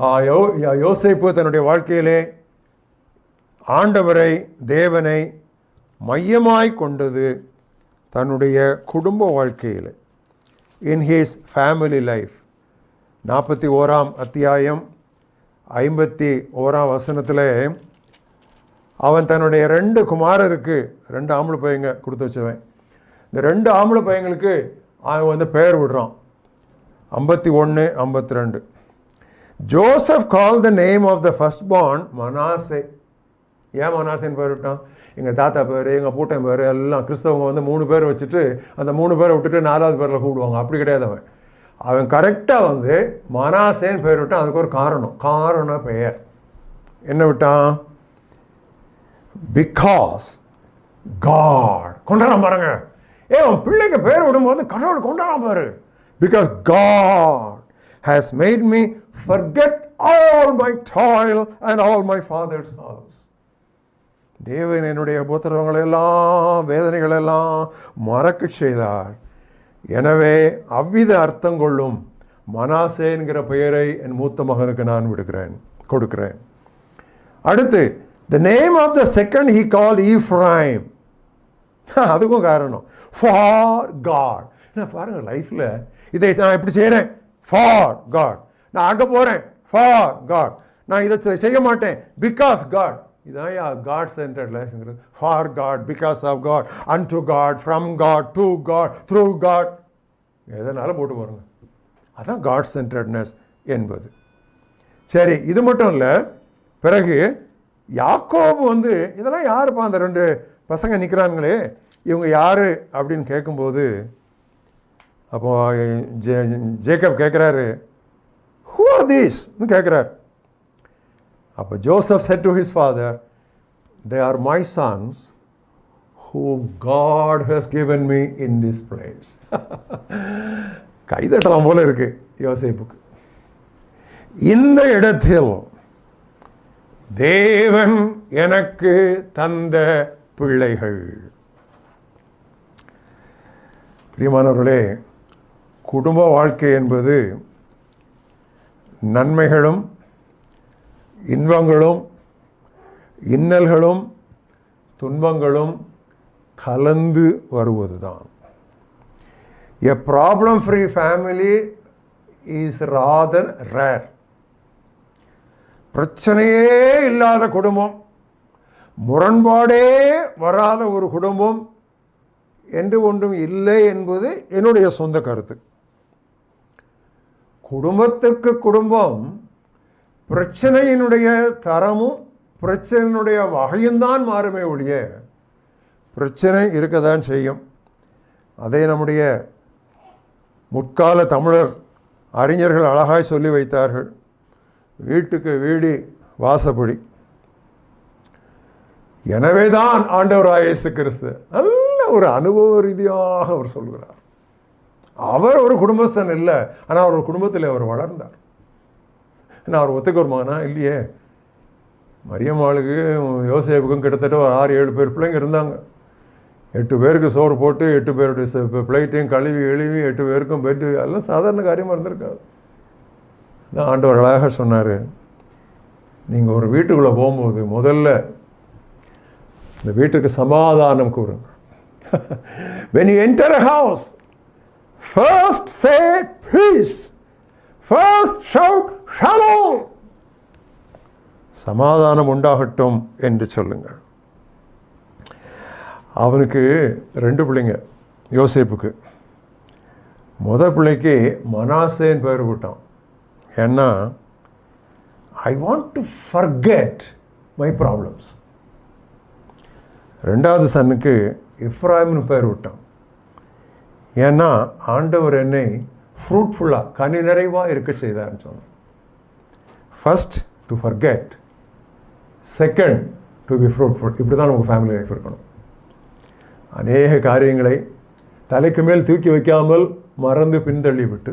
யோ யோசிப்பு தன்னுடைய வாழ்க்கையிலே ஆண்டவரை தேவனை மையமாய் கொண்டது தன்னுடைய குடும்ப வாழ்க்கையில். இன் ஹீஸ் ஃபேமிலி லைஃப் நாற்பத்தி ஓராம் அத்தியாயம் ஐம்பத்தி ஓராம் வசனத்தில் அவன் தன்னுடைய ரெண்டு குமாரருக்கு ரெண்டு ஆம்பளை பையங்க கொடுத்து வச்சவன். இந்த ரெண்டு ஆம்பளை பையங்களுக்கு அவன் வந்து பெயர் விடுறான். ஐம்பத்தி ஒன்று ஐம்பத்தி ரெண்டு. Joseph call the name of the first born Manasseh ஏன் மனாசேன்னு பேர் விட்டான்? எங்கள் தாத்தா பேர் எங்கள் பூட்டன் பேர் எல்லாம் கிறிஸ்தவங்க வந்து மூணு பேர் வச்சுட்டு அந்த மூணு பேரை விட்டுட்டு நாலாவது பேரில் கூப்பிடுவாங்க. அப்படி கிடையாது அவன். அவன் கரெக்டாக வந்து மனாசேன்னு பேர் விட்டான். அதுக்கு ஒரு காரணம். காரண பெயர். என்ன விட்டான்? பிகாஸ் காட் கொண்டாடாம பாருங்க. ஏ அவன் பிள்ளைக்கு பேர் விடும்போது கடவுள் கொண்டாடாம பாரு. Because God has made me forget all my toil and all my father's house தேவன் என்னுடைய புத்திரங்களெல்லாம் வேதனைகளெல்லாம் மறக்க செய்தார். எனவே அவ்வித அர்த்தம் கொள்ளும் மனாசே என்கிற பெயரை என் மூத்த மகனுக்கு நான் விடுக்கிறேன் கொடுக்கிறேன். அடுத்து the name of the second he call Ephraim அதுக்கும் காரணம் ஃபார் காட் நான் பாருங்கள் லைஃப்பில் இதை நான் இப்படி செய்கிறேன் ஃபார் காட் நான் அங்கே போகிறேன் ஃபார் காட் நான் இதை செய்ய மாட்டேன். பிகாஸ் காட் இதான் யா God centered லைஃப்ங்கிறது for God because of God unto God from God to God through God எதனால போட்டு பாருங்க. அதான் காட் சென்டர்ட்னஸ் என்பது. சரி இது மட்டும் இல்லை. பிறகு யாக்கோபு வந்து இதெல்லாம் யாருப்பா அந்த ரெண்டு பசங்க நிற்கிறாங்களே இவங்க யார் அப்படின்னு கேட்கும்போது அப்போ ஜே ஜேக்கப் கேட்குறாரு ஹூ ஆர் தீஸ்னு கேட்குறார் அப்போ Joseph said to his father they are my sons who God has given me in this place கைதட்டலாம் போல இருக்கு யோசிப்புக்கு இந்த இடத்தில் தேவன் எனக்கு தந்த பிள்ளைகள். பிரியமானவர்களே குடும்ப வாழ்க்கை என்பது நன்மைகளும் இன்பங்களும் இன்னல்களும் துன்பங்களும் கலந்து வருவதுதான். A problem free family is rather rare பிரச்சனையே இல்லாத குடும்பம் முரண்பாடே வராத ஒரு குடும்பம் என்று ஒன்றும் இல்லை என்பது என்னுடைய சொந்த கருத்து. குடும்பத்துக்கு குடும்பம் பிரச்சனையினுடைய தரமும் பிரச்சனையினுடைய வகையும் தான் மாறுமே ஒழிய பிரச்சனை இருக்கதான் செய்யும். அதை நம்முடைய முற்கால தமிழர் அறிஞர்கள் அழகாய் சொல்லி வைத்தார்கள். வீட்டுக்கு வீடு வாசப்படி. எனவே தான் ஆண்டவர் இயேசு கிறிஸ்து. நல்ல ஒரு அனுபவ ரீதியாக அவர் சொல்கிறார். அவர் ஒரு குடும்பஸ்தன் இல்லை. ஆனால் அவர் ஒரு குடும்பத்தில் அவர் வளர்ந்தார். ஏன்னா அவர் ஒத்துக்க வருமானா இல்லையே. மரியம்மாளுக்கு யோசேப்புக்கும் கிட்டத்தட்ட ஒரு ஆறு ஏழு பேர் பிள்ளைங்க இருந்தாங்க. எட்டு பேருக்கு சோறு போட்டு எட்டு பேருடைய பிளைட்டையும் கழுவி எழுவி எட்டு பேருக்கும் பெட்டு எல்லாம் சாதாரண காரியமாக இருந்திருக்காது. நான் ஆண்டவர்களாக சொன்னார். நீங்கள் ஒரு வீட்டுக்குள்ளே போகும்போது முதல்ல இந்த வீட்டுக்கு சமாதானம் கூறுங்க. When you enter a first say peace. First shout shalom. சமாதானம் உண்டாகட்டும் என்று சொல்லுங்கள். அவனுக்கு ரெண்டு பிள்ளைங்க யோசேப்புக்கு. முத பிள்ளைக்கு மனாசேன்னு பேர் விட்டான் ஏன்னா I want to forget my problems ரெண்டாவது சன்னுக்கு இப்ராஹிம்னு பேர் விட்டான் ஏன்னா ஆண்டவர் என்னை ஃப்ரூட்ஃபுல்லாக கனி நிறைவாக இருக்க செய்தார்னு சொன்னேன் first to forget second to be fruitful இப்படி தான் நமக்கு ஃபேமிலி லைஃப் இருக்கணும். அநேக காரியங்களை தலைக்கு மேல் தூக்கி வைக்காமல் மறந்து பின்தள்ளி விட்டு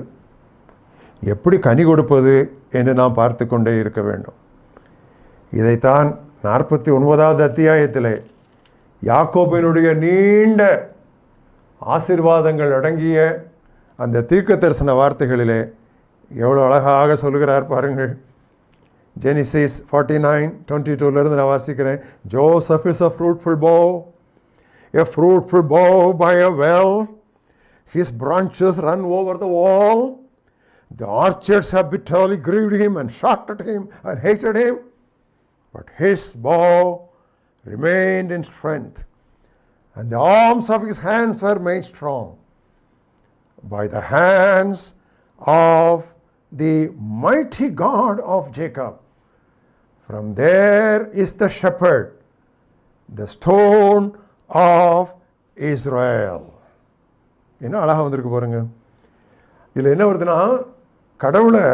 எப்படி கனி கொடுப்பது என்று நாம் பார்த்து கொண்டே இருக்க வேண்டும். இதைத்தான் நாற்பத்தி ஒன்பதாவது அத்தியாயத்தில் யாக்கோபினுடைய நீண்ட ஆசீர்வாதங்கள் அடங்கிய அந்த தீர்க்க தரிசன வார்த்தைகளிலே எவ்வளோ அழகாக சொல்கிறார் பாருங்கள். ஜெனிசிஸ் ஃபார்ட்டி நைன் டுவெண்ட்டி டூலேருந்து நான் வாசிக்கிறேன். Joseph is a fruitful bough a fruitful bough by a well his branches run over the wall. The archers have bitterly grieved him and shot at him and hated him. But his bow remained in strength. And the arms of his hands were made strong by the hands of the mighty God of Jacob. From there is the shepherd, the stone of Israel. என்ன அழகாக வந்திருக்கு பாருங்க இதில் என்ன வருதுன்னா கடவுளை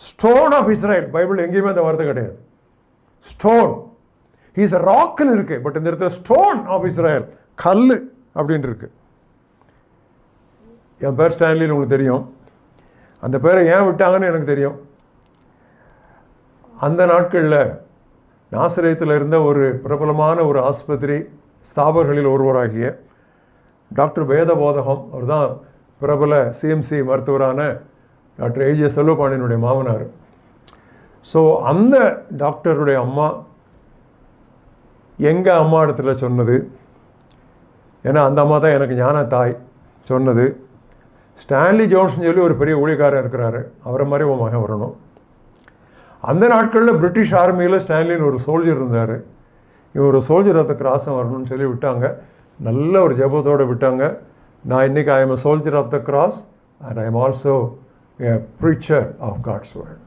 stone of Israel Bible எங்கேயுமே அந்த வார்த்தை கிடையாது ஸ்டோன் ஹீஸ் ராக்குன்னு இருக்கு பட் இந்த இடத்துல ஸ்டோன் ஆஃப் இஸ்ரேல் கல் அப்படின்ட்டு இருக்கு. என் பேர் ஸ்டான்லின்னு உங்களுக்கு தெரியும். அந்த பேரை ஏன் விட்டாங்கன்னு எனக்கு தெரியும். அந்த நாட்களில் நாசிரியத்தில் இருந்த ஒரு பிரபலமான ஒரு ஆஸ்பத்திரி ஸ்தாபகர்களில் ஒருவராகிய டாக்டர் வேதபோதகம் அவர் தான் பிரபல சிஎம்சி மருத்துவரான டாக்டர் ஏஜே செல்வபாண்டியனுடைய மாமனார். ஸோ அந்த டாக்டருடைய அம்மா எங்கள் அம்மா இடத்துல சொன்னது ஏன்னா அந்த அம்மா தான் எனக்கு ஞான தாய் சொன்னது. ஸ்டான்லி ஜோன்ஸ்னு சொல்லி ஒரு பெரிய ஊழியக்காரர் இருக்கிறாரு. அவரை மாதிரி உன் மகன் வரணும். அந்த நாட்களில் பிரிட்டிஷ் ஆர்மியில் ஸ்டான்லின்னு ஒரு சோல்ஜர் இருந்தார். இவர் ஒரு சோல்ஜர் ஆஃப் த கிராஸும் வரணும்னு சொல்லி விட்டாங்க. நல்ல ஒரு ஜெபத்தோடு விட்டாங்க. நான் இன்றைக்கி I am a soldier of the cross and I am also a preacher of God's world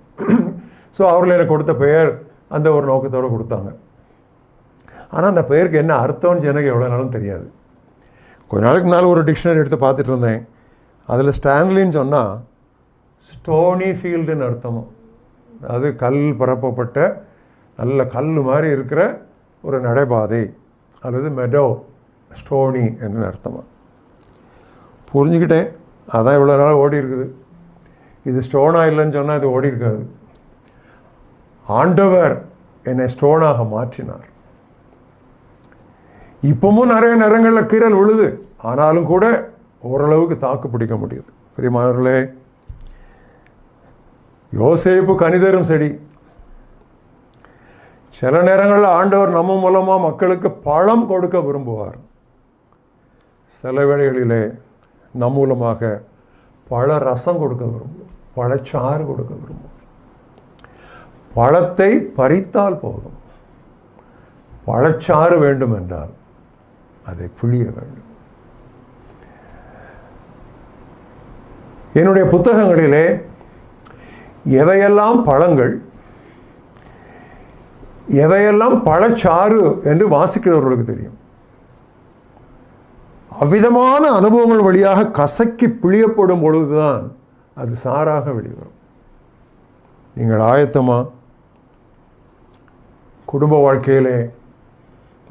so அவர்கள் எனக்கு கொடுத்த பெயர் அந்த ஒரு நோக்கத்தோடு கொடுத்தாங்க. ஆனால் அந்த பெயருக்கு என்ன அர்த்தம்னு எனக்கு எவ்வளோ நாளும் தெரியாது. கொஞ்ச நாளைக்கு முன்னால் ஒரு டிக்ஷனரி எடுத்து பார்த்துட்டு இருந்தேன். அதில் ஸ்டான்லின்னு சொன்னால் ஸ்டோனி ஃபீல்டுன்னு அர்த்தம். அது கல் பரப்பப்பட்ட நல்ல கல் மாதிரி இருக்கிற ஒரு நடைபாதை. அல்லது மெடோ ஸ்டோனி என்று அர்த்தமாக புரிஞ்சுக்கிட்டேன். அதான் இவ்வளோ நாள் ஓடி இருக்குது. இது ஸ்டோனாக இல்லைன்னு சொன்னால் இது ஓடி இருக்காது. ஆண்டவர் என்னை ஸ்டோனாக மாற்றினார். இப்பவும் நிறைய நேரங்களில் கீரல் விழுது. ஆனாலும் கூட ஓரளவுக்கு தாக்கு பிடிக்க முடியுது. பெரியமானவர்களே யோசிப்பு கணிதரும் செடி. சில நேரங்களில் ஆண்டவர் நம்ம மூலமாக மக்களுக்கு பழம் கொடுக்க விரும்புவார். சில வேளைகளிலே நம் மூலமாக பழ ரசம் கொடுக்க விரும்புவார். பழச்சாறு கொடுக்க விரும்புவார். பழத்தை பறித்தால் போதும். பழச்சாறு வேண்டும் என்றால் அதை புழிய வேண்டும். என்னுடைய புத்தகங்களிலே எவையெல்லாம் பழங்கள் எவையெல்லாம் பழச்சாறு என்று வாசிக்கிறவர்களுக்கு தெரியும். அவ்விதமான அனுபவங்கள் வழியாக கசக்கி பிழியப்படும் பொழுதுதான் அது சாராக வெளிவரும். நீங்கள் ஆயத்தமா குடும்ப வாழ்க்கையிலே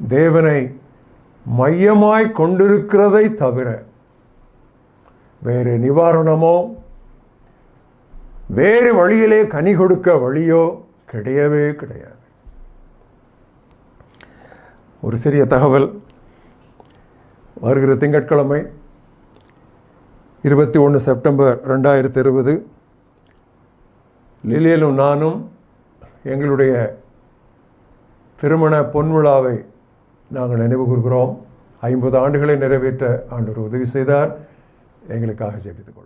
தேவனை மையமாய் கொண்டிருக்கிறதை தவிர வேறு நிவாரணமோ வேறு வழியிலே கனி கொடுக்க வழியோ கிடையவே கிடையாது. ஒரு சிறிய தகவல். வருகிற திங்கட்கிழமை இருபத்தி ஒன்று செப்டம்பர் ரெண்டாயிரத்தி இருபது லிலியலும் நானும் எங்களுடைய திருமண பொன்விழாவை நாங்கள் நினைவு கூறுகிறோம் ஐம்பது ஆண்டுகளை நிறைவேற்ற ஆண்டவர் உதவி செய்தார். எங்களுக்காக ஜெபித்துக்